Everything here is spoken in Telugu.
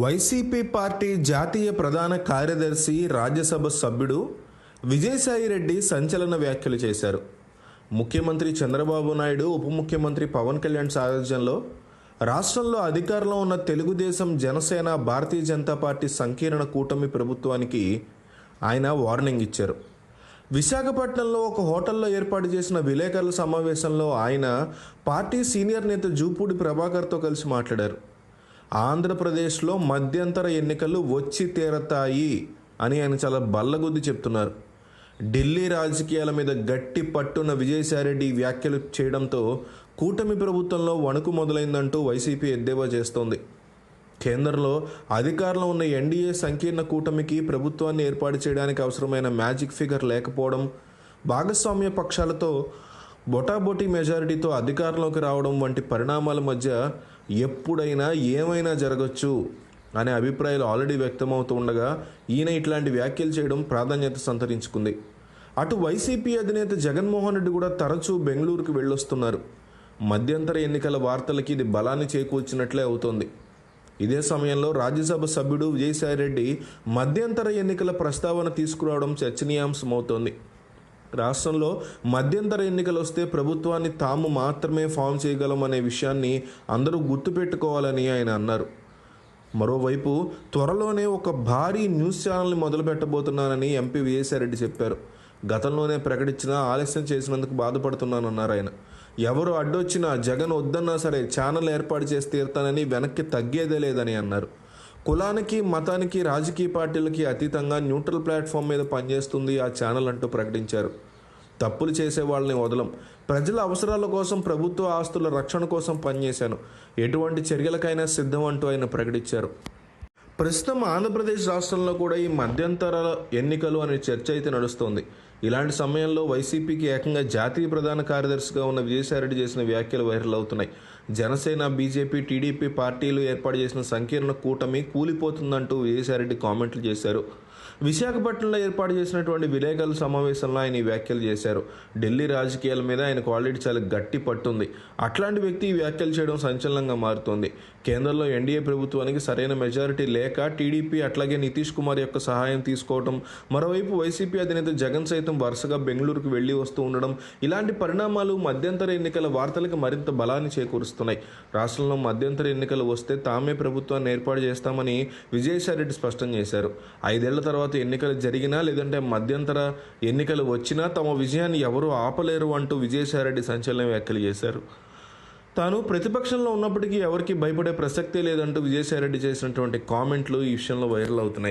వైసీపీ పార్టీ జాతీయ ప్రధాన కార్యదర్శి రాజ్యసభ సభ్యుడు విజయసాయిరెడ్డి సంచలన వ్యాఖ్యలు చేశారు. ముఖ్యమంత్రి చంద్రబాబు నాయుడు ఉప ముఖ్యమంత్రి పవన్ కళ్యాణ్ సారథ్యంలో రాష్ట్రంలో అధికారంలో ఉన్న తెలుగుదేశం జనసేన భారతీయ జనతా పార్టీ సంకీర్ణ కూటమి ప్రభుత్వానికి ఆయన వార్నింగ్ ఇచ్చారు. విశాఖపట్నంలో ఒక హోటల్లో ఏర్పాటు చేసిన విలేకరుల సమావేశంలో ఆయన పార్టీ సీనియర్ నేత జూపూడి ప్రభాకర్తో కలిసి మాట్లాడారు. ఆంధ్రప్రదేశ్లో మధ్యంతర ఎన్నికలు వచ్చి తీరతాయి అని ఆయన చాలా బల్లగుద్ది చెప్తున్నారు. ఢిల్లీ రాజకీయాల మీద గట్టి పట్టున్న విజయసాయిరెడ్డి వ్యాఖ్యలు చేయడంతో కూటమి ప్రభుత్వంలో వణుకు మొదలైందంటూ వైసీపీ ఎద్దేవా చేస్తోంది. కేంద్రంలో అధికారంలో ఉన్న ఎన్డీఏ సంకీర్ణ కూటమికి ప్రభుత్వాన్ని ఏర్పాటు చేయడానికి అవసరమైన మ్యాజిక్ ఫిగర్ లేకపోవడం భాగస్వామ్య పక్షాలతో బొటాబొటీ మెజారిటీతో అధికారంలోకి రావడం వంటి పరిణామాల మధ్య ఎప్పుడైనా ఏమైనా జరగచ్చు అనే అభిప్రాయాలు ఆల్రెడీ వ్యక్తమవుతూ ఉండగా ఈయన ఇట్లాంటి వ్యాఖ్యలు చేయడం ప్రాధాన్యత సంతరించుకుంది. అటు వైసీపీ అధినేత జగన్మోహన్ రెడ్డి కూడా తరచూ బెంగళూరుకు వెళ్ళొస్తున్నారు. మధ్యంతర ఎన్నికల వార్తలకి ఇది బలాన్ని చేకూర్చినట్లే అవుతోంది. ఇదే సమయంలో రాజ్యసభ సభ్యుడు విజయసాయిరెడ్డి మధ్యంతర ఎన్నికల ప్రస్తావన తీసుకురావడం చర్చనీయాంశమవుతోంది. రాష్ట్రంలో మధ్యంతర ఎన్నికలు వస్తే ప్రభుత్వాన్ని తాము మాత్రమే ఫామ్ చేయగలం అనే విషయాన్ని అందరూ గుర్తుపెట్టుకోవాలని ఆయన అన్నారు. మరోవైపు త్వరలోనే ఒక భారీ న్యూస్ ఛానల్ని మొదలు పెట్టబోతున్నానని ఎంపీ విజయసాయిరెడ్డి చెప్పారు. గతంలోనే ప్రకటించిన ఆలస్యం చేసినందుకు బాధపడుతున్నానన్నారు ఆయన. ఎవరు అడ్డొచ్చినా జగన్ వద్దన్నా సరే ఛానల్ ఏర్పాటు చేసి తీరుతానని వెనక్కి తగ్గేదే లేదని అన్నారు. కులానికి మతానికి రాజకీయ పార్టీలకి అతీతంగా న్యూట్రల్ ప్లాట్ఫామ్ మీద పనిచేస్తుంది ఆ ఛానల్ అంటూ ప్రకటించారు. తప్పులు చేసే వాళ్ళని వదలం. ప్రజల అవసరాల కోసం ప్రభుత్వ ఆస్తుల రక్షణ కోసం పనిచేశాను. ఎటువంటి చర్యలకైనా సిద్ధం అంటూ ఆయన ప్రకటించారు. ప్రస్తుతం ఆంధ్రప్రదేశ్ రాష్ట్రంలో కూడా ఈ మధ్యంతర ఎన్నికలు అనే చర్చ అయితే నడుస్తోంది. ఇలాంటి సమయంలో వైసీపీకి ఏకంగా జాతీయ ప్రధాన కార్యదర్శిగా ఉన్న విజయసాయిరెడ్డి చేసిన వ్యాఖ్యలు వైరల్ అవుతున్నాయి. జనసేన బీజేపీ టీడీపీ పార్టీలు ఏర్పాటు చేసిన సంకీర్ణ కూటమి కూలిపోతుందంటూ విజయసాయిరెడ్డి కామెంట్లు చేశారు. విశాఖపట్నంలో ఏర్పాటు చేసినటువంటి విలేకరుల సమావేశంలో ఆయన ఈ వ్యాఖ్యలు చేశారు. ఢిల్లీ రాజకీయాల మీద ఆయనకు ఆల్రెడీ చాలా గట్టి పట్టుంది. అట్లాంటి వ్యక్తి ఈ వ్యాఖ్యలు చేయడం సంచలనంగా మారుతోంది. కేంద్రంలో ఎన్డీఏ ప్రభుత్వానికి సరైన మెజారిటీ లేక టీడీపీ అట్లాగే నితీష్ కుమార్ యొక్క సహాయం తీసుకోవడం మరోవైపు వైసీపీ అధినేత జగన్ సైతం వరుసగా బెంగళూరుకు వెళ్ళి వస్తూ ఉండడం ఇలాంటి పరిణామాలు మధ్యంతర ఎన్నికల వార్తలకు మరింత బలాన్ని చేకూరుస్తున్నాయి. రాష్ట్రంలో మధ్యంతర ఎన్నికలు వస్తే తామే ప్రభుత్వాన్ని ఏర్పాటు చేస్తామని విజయసాయిరెడ్డి స్పష్టం చేశారు. ఐదేళ్ళ తర్వాత ఎన్నికలు జరిగినా లేదంటే మధ్యంతర ఎన్నికలు వచ్చినా తమ విజయాన్ని ఎవరూ ఆపలేరు అంటూ విజయసాయిరెడ్డి సంచలన వ్యాఖ్యలు చేశారు. తాను ప్రతిపక్షంలో ఉన్నప్పటికీ ఎవరికి భయపడే ప్రసక్తే లేదంటూ విజయసాయిరెడ్డి చేసినటువంటి కామెంట్లు ఈ విషయంలో వైరల్ అవుతున్నాయి.